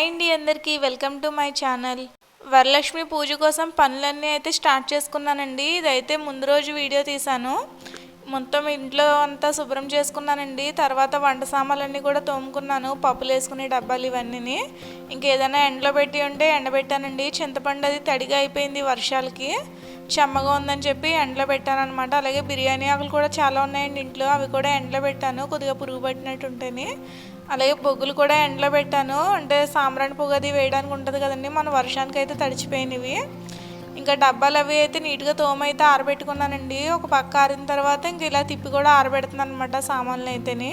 Hi అండి అందరికీ welcome to my channel. Varalakshmi పూజ కోసం పనులన్నీ అయితే స్టార్ట్ చేసుకున్నానండి. ఇదైతే ముందు రోజు వీడియో తీశాను. మొత్తం ఇంట్లో అంతా శుభ్రం చేసుకున్నానండి. తర్వాత వంట సామాన్లన్నీ కూడా తోముకున్నాను. పప్పులు వేసుకునే డబ్బాలు ఇవన్నీ ఇంకేదైనా ఎండలో పెట్టి ఉంటే ఎండబెట్టానండి. చింతపండు అది తడిగా అయిపోయింది వర్షాలకి. చెమ్మగా ఉందని చెప్పి ఎండలో పెట్టాను అనమాట అలాగే బిర్యానీ ఆకులు కూడా చాలా ఉన్నాయండి ఇంట్లో. అవి కూడా ఎండలో పెట్టాను. కొద్దిగా పురుగు పట్టినట్టు ఉంటేనే. అలాగే బొగ్గులు కూడా ఎండలో పెట్టాను. అంటే సాంబ్రాణి పొగ అది వేయడానికి ఉంటుంది కదండి మన వర్షానికి అయితే తడిచిపోయినవి. ఇంకా డబ్బాలు అవి అయితే నీట్గా తోమ అయితే ఆరబెట్టుకున్నానండి. ఒక పక్క ఆరిన తర్వాత ఇంక ఇలా తిప్పి కూడా ఆరబెడుతున్నాను అనమాట సామాన్లు అయితేని.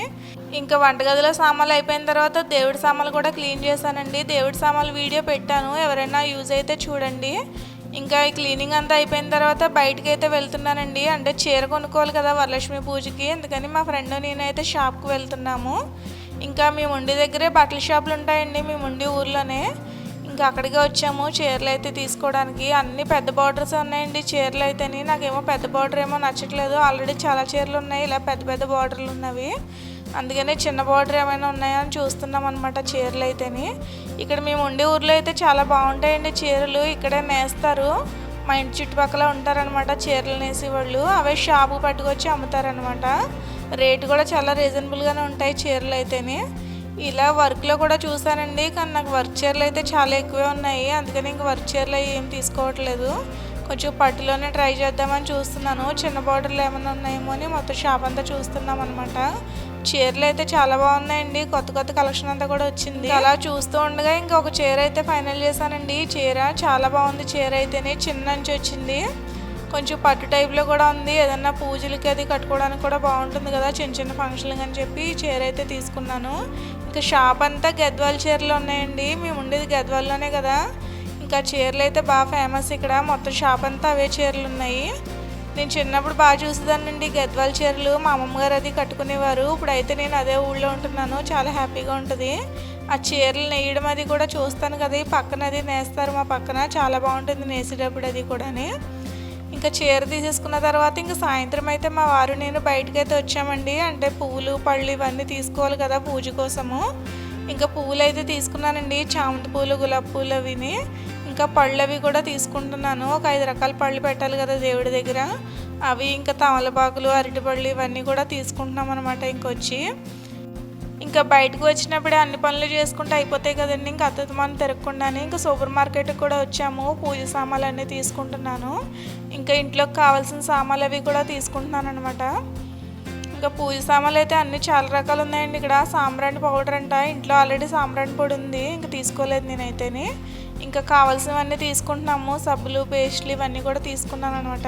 ఇంకా వంటగదిలో సామాన్లు అయిపోయిన తర్వాత దేవుడి సామాన్లు కూడా క్లీన్ చేశానండి. దేవుడి సామాన్లు వీడియో పెట్టాను. ఎవరైనా యూజ్ అయితే చూడండి. ఇంకా ఈ క్లీనింగ్ అంతా అయిపోయిన తర్వాత బయటకి అయితే వెళ్తున్నానండి. అంటే చీర కొనుక్కోవాలి కదా వరలక్ష్మి పూజకి. అందుకని మా ఫ్రెండ్ నేనైతే షాప్కి వెళ్తున్నాము. ఇంకా మేము ఉండి దగ్గరే బట్టల షాపులు ఉంటాయండి మేము ఉండి ఊర్లోనే. ఇంకా అక్కడికే వచ్చాము చీరలు అయితే తీసుకోవడానికి. అన్ని పెద్ద బార్డర్స్ ఉన్నాయండి చీరలు అయితేనే. నాకేమో పెద్ద బార్డర్ ఏమో నచ్చట్లేదు. ఆల్రెడీ చాలా చీరలు ఉన్నాయి ఇలా పెద్ద పెద్ద బార్డర్లు ఉన్నవి. అందుకనే చిన్న బార్డర్ ఏమైనా ఉన్నాయా అని చూస్తున్నాం అనమాట చీరలు అయితేని. ఇక్కడ మేము ఉండే ఊర్లో అయితే చాలా బాగుంటాయండి చీరలు. ఇక్కడే నేస్తారు. మా ఇంటి చుట్టుపక్కల ఉంటారనమాట చీరలు నేసి వాళ్ళు అవే షాపు పట్టుకొచ్చి అమ్ముతారనమాట రేటు కూడా చాలా రీజనబుల్గానే ఉంటాయి చీరలు అయితేనే. ఇలా వర్క్లో కూడా చూసానండి కానీ నాకు వర్క్ చీరలు అయితే చాలా ఎక్కువే ఉన్నాయి. అందుకని ఇంక వర్క్ చీరలు ఏం తీసుకోవట్లేదు. కొంచెం పట్టులోనే ట్రై చేద్దామని చూస్తున్నాను. చిన్న బార్డర్లు ఏమైనా ఉన్నాయేమో అని మొత్తం షాప్ అంతా చూస్తున్నాం అనమాట చీరలు అయితే చాలా బాగున్నాయండి. కొత్త కొత్త కలెక్షన్ అంతా కూడా వచ్చింది. అలా చూస్తూ ఉండగా ఇంకా ఒక చీర అయితే ఫైనల్ చేశానండి. చీర చాలా బాగుంది చీర అయితేనే చిన్న నుంచి వచ్చింది. కొంచెం పట్టు టైప్లో కూడా ఉంది. ఏదన్నా పూజలకి అది కట్టుకోవడానికి కూడా బాగుంటుంది కదా. చిన్న చిన్న ఫంక్షన్లు అని చెప్పి చీర అయితే తీసుకున్నాను. ఇంకా షాప్ అంతా గద్వాల చీరలు ఉన్నాయండి. మేము ఉండేది గద్వాల్లోనే కదా. ఇంకా చీరలు అయితే బాగా ఫేమస్ ఇక్కడ. మొత్తం షాప్ అంతా అవే చీరలు ఉన్నాయి. నేను చిన్నప్పుడు బాగా చూసేదానండి గద్వాల చీరలు మా అమ్మమ్మ గారు అది కట్టుకునేవారు. ఇప్పుడైతే నేను అదే ఊళ్ళో ఉంటున్నాను. చాలా హ్యాపీగా ఉంటుంది. ఆ చీరలు నేయడం అది కూడా చూస్తాను కదా. ఈ పక్కన అది నేస్తారు మా పక్కన. చాలా బాగుంటుంది నేసేటప్పుడు అది కూడాని. ఇంకా చీర తీసేసుకున్న తర్వాత ఇంకా సాయంత్రం అయితే మా వారు నేను బయటకు అయితే వచ్చామండి. అంటే పువ్వులు పళ్ళు ఇవన్నీ తీసుకోవాలి కదా పూజ కోసము. ఇంకా పువ్వులు అయితే తీసుకున్నానండి. చామంతి పూలు గులాబీ పూలు అవిని. ఇంకా పళ్ళు అవి కూడా తీసుకుంటున్నాను. ఒక ఐదు రకాల పళ్ళు పెట్టాలి కదా దేవుడి దగ్గర. అవి ఇంకా తమలపాకులు అరటిపళ్ళు ఇవన్నీ కూడా తీసుకుంటున్నాం అనమాట ఇంకొచ్చి. ఇంకా బయటకు వచ్చినప్పుడే అన్ని పనులు చేసుకుంటే అయిపోతాయి కదండి. ఇంకా అత్తమానం తిరగకుండానే ఇంకా సూపర్ మార్కెట్కి కూడా వచ్చాము. పూజ సామాన్లు అన్నీ తీసుకుంటున్నాను. ఇంకా ఇంట్లోకి కావాల్సిన సామాన్లు అవి కూడా తీసుకుంటున్నాను అనమాట ఇంకా పూజ సామాన్లు అయితే అన్ని చాలా రకాలు ఉన్నాయండి. ఇక్కడ సాంబ్రాణి పౌడర్ అంట. ఇంట్లో ఆల్రెడీ సాంబ్రాణి పొడి ఉంది. ఇంకా తీసుకోలేదు నేనైతేనే. ఇంకా కావాల్సినవన్నీ తీసుకుంటున్నాము. సబ్బులు పేస్ట్లు ఇవన్నీ కూడా తీసుకున్నాను అనమాట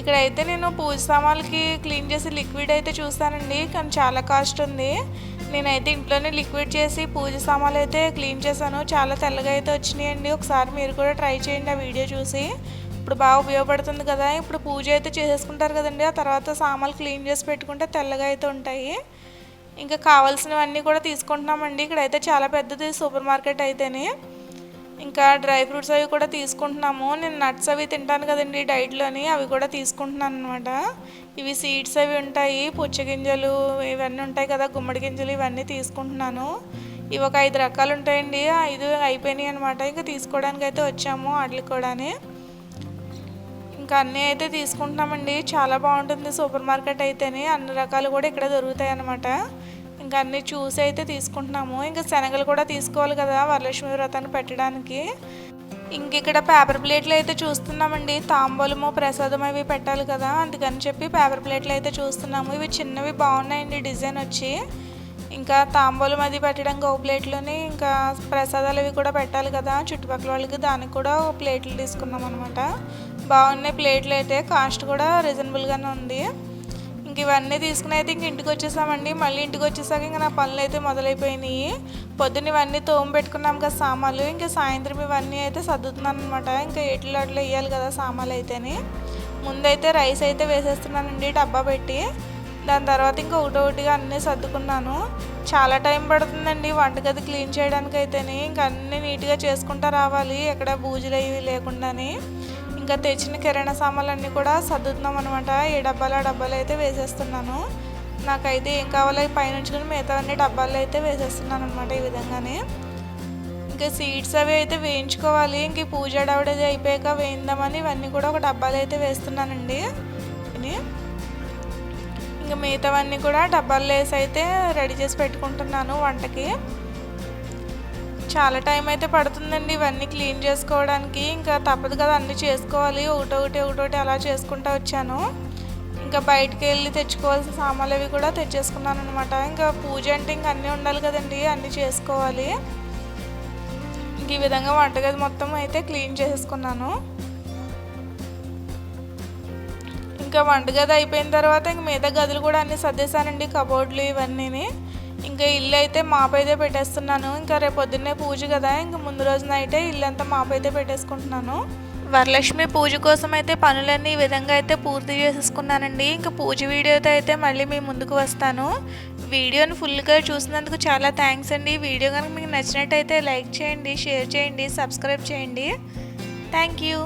ఇక్కడ అయితే నేను పూజ సామాన్లకి క్లీన్ చేసి లిక్విడ్ అయితే చూసానండి కానీ చాలా కాస్ట్ ఉంది. నేనైతే ఇంట్లోనే లిక్విడ్ చేసి పూజ సామాన్లు అయితే క్లీన్ చేశాను. చాలా తెల్లగా అయితే వచ్చినాయండి. ఒకసారి మీరు కూడా ట్రై చేయండి ఆ వీడియో చూసి. ఇప్పుడు బాగా ఉపయోగపడుతుంది కదా. ఇప్పుడు పూజ అయితే చేసేసుకుంటారు కదండి. ఆ తర్వాత సామాన్లు క్లీన్ చేసి పెట్టుకుంటే తెల్లగా అయితే ఉంటాయి. ఇంకా కావాల్సినవన్నీ కూడా తీసుకుంటున్నామండి. ఇక్కడైతే చాలా పెద్దది సూపర్ మార్కెట్ అయితేనే. ఇంకా డ్రై ఫ్రూట్స్ అవి కూడా తీసుకుంటున్నాము. నేను నట్స్ అవి తింటాను కదండి డైట్లోని అవి కూడా తీసుకుంటున్నాను అనమాట ఇవి సీడ్స్ అవి ఉంటాయి పుచ్చగింజలు ఇవన్నీ ఉంటాయి కదా గుమ్మడి గింజలు ఇవన్నీ తీసుకుంటున్నాను. ఇవి ఒక ఐదు రకాలు ఉంటాయండి. ఐదు అయిపోయినాయి అనమాట ఇంకా తీసుకోవడానికి అయితే వచ్చాము వాటికి కూడా ఇంకా అన్నీ అయితే తీసుకుంటున్నామండి. చాలా బాగుంటుంది సూపర్ మార్కెట్ అయితేనే. అన్ని రకాలు కూడా ఇక్కడ దొరుకుతాయి అన్నమాట. ఇంకా అన్నీ చూసి అయితే తీసుకుంటున్నాము. ఇంకా శనగలు కూడా తీసుకోవాలి కదా వరలక్ష్మి వ్రతాన్ని పెట్టడానికి. ఇంక ఇక్కడ పేపర్ ప్లేట్లు అయితే చూస్తున్నామండి. తాంబూలము ప్రసాదం అవి పెట్టాలి కదా. అందుకని చెప్పి పేపర్ ప్లేట్లు అయితే చూస్తున్నాము. ఇవి చిన్నవి బాగున్నాయండి డిజైన్ వచ్చి. ఇంకా తాంబూలం అది పెట్టడానికి ఒక ప్లేట్లోని ఇంకా ప్రసాదాలు అవి కూడా పెట్టాలి కదా. చుట్టుపక్కల వాళ్ళకి దానికి కూడా ప్లేట్లు తీసుకున్నాం అనమాట బాగున్నాయి ప్లేట్లు అయితే. కాస్ట్ కూడా రీజనబుల్గానే ఉంది. ఇంక ఇవన్నీ తీసుకుని అయితే ఇంక ఇంటికి వచ్చేసామండి. మళ్ళీ ఇంటికి వచ్చేసాక ఇంకా నా పనులు అయితే మొదలైపోయినాయి. పొద్దున్న ఇవన్నీ తోము పెట్టుకున్నాం కదా సామాన్లు. ఇంకా సాయంత్రం ఇవన్నీ అయితే సర్దుతున్నాను అనమాట ఇంకా ఎట్లు అట్లా వేయాలి కదా సామాన్లు అయితేనే. ముందైతే రైస్ అయితే వేసేస్తున్నానండి డబ్బా పెట్టి. దాని తర్వాత ఇంకా ఒకటొకటిగా అన్నీ సర్దుకున్నాను. చాలా టైం పడుతుందండి వంటగది క్లీన్ చేయడానికి అయితేనే ఇంకా అన్నీ నీట్గా చేసుకుంటా రావాలి. ఎక్కడ బూజులు అవి లేకుండానే. ఇంకా తెచ్చిన కిరాణా సామాన్లన్నీ కూడా సర్దుతున్నాం అనమాట ఏ డబ్బాలు ఆ డబ్బాలు అయితే వేసేస్తున్నాను. నాకైతే ఏం కావాలో అవి పైన ఉంచుకుని మిగతా అన్ని డబ్బాలు అయితే వేసేస్తున్నాను అనమాట ఈ విధంగానే. ఇంకా సీడ్స్ అవి అయితే వేయించుకోవాలి. ఇంక ఈ పూజ డవడది అయిపోయాక వేయిందామని ఇవన్నీ కూడా ఒక డబ్బాలు అయితే వేస్తున్నానండి. ఇంకా మిగతావన్నీ కూడా డబ్బాలు వేసి అయితే రెడీ చేసి పెట్టుకుంటున్నాను వంటకి. చాలా టైం అయితే పడుతుందండి ఇవన్నీ క్లీన్ చేసుకోవడానికి. ఇంకా తప్పదు కదా అన్నీ చేసుకోవాలి. ఒకటొకటి ఒకటొకటి అలా చేసుకుంటూ వచ్చాను. ఇంకా బయటికి వెళ్ళి తెచ్చుకోవాల్సిన సామాన్లు అవి కూడా తెచ్చేసుకున్నాను అనమాట ఇంకా పూజ అంటే ఇంక అన్నీ ఉండాలి కదండి అన్నీ చేసుకోవాలి. ఇంక ఈ విధంగా వంటగది మొత్తం అయితే క్లీన్ చేసుకున్నాను ఇంకా వంటగది అయిపోయిన తర్వాత ఇంక మిగతా గదులు కూడా అన్నీ సర్దేశానండి కబోర్డ్లు ఇవన్నీని. ఇంకా ఇల్లు అయితే మాపైతే పెట్టేస్తున్నాను. ఇంకా రేపు పొద్దున్నే పూజ కదా ఇంకా ముందు రోజు నైటే ఇల్లు అంతా మాపైతే పెట్టేసుకుంటున్నాను. వరలక్ష్మి పూజ కోసం అయితే పనులన్నీ ఈ విధంగా అయితే పూర్తి చేసేసుకున్నానండి. ఇంకా పూజ వీడియోతో అయితే మళ్ళీ మీ ముందుకు వస్తాను. వీడియోని ఫుల్గా చూసినందుకు చాలా థ్యాంక్స్ అండి. వీడియో కనుక మీకు నచ్చినట్టయితే లైక్ చేయండి షేర్ చేయండి సబ్స్క్రైబ్ చేయండి. Thank you.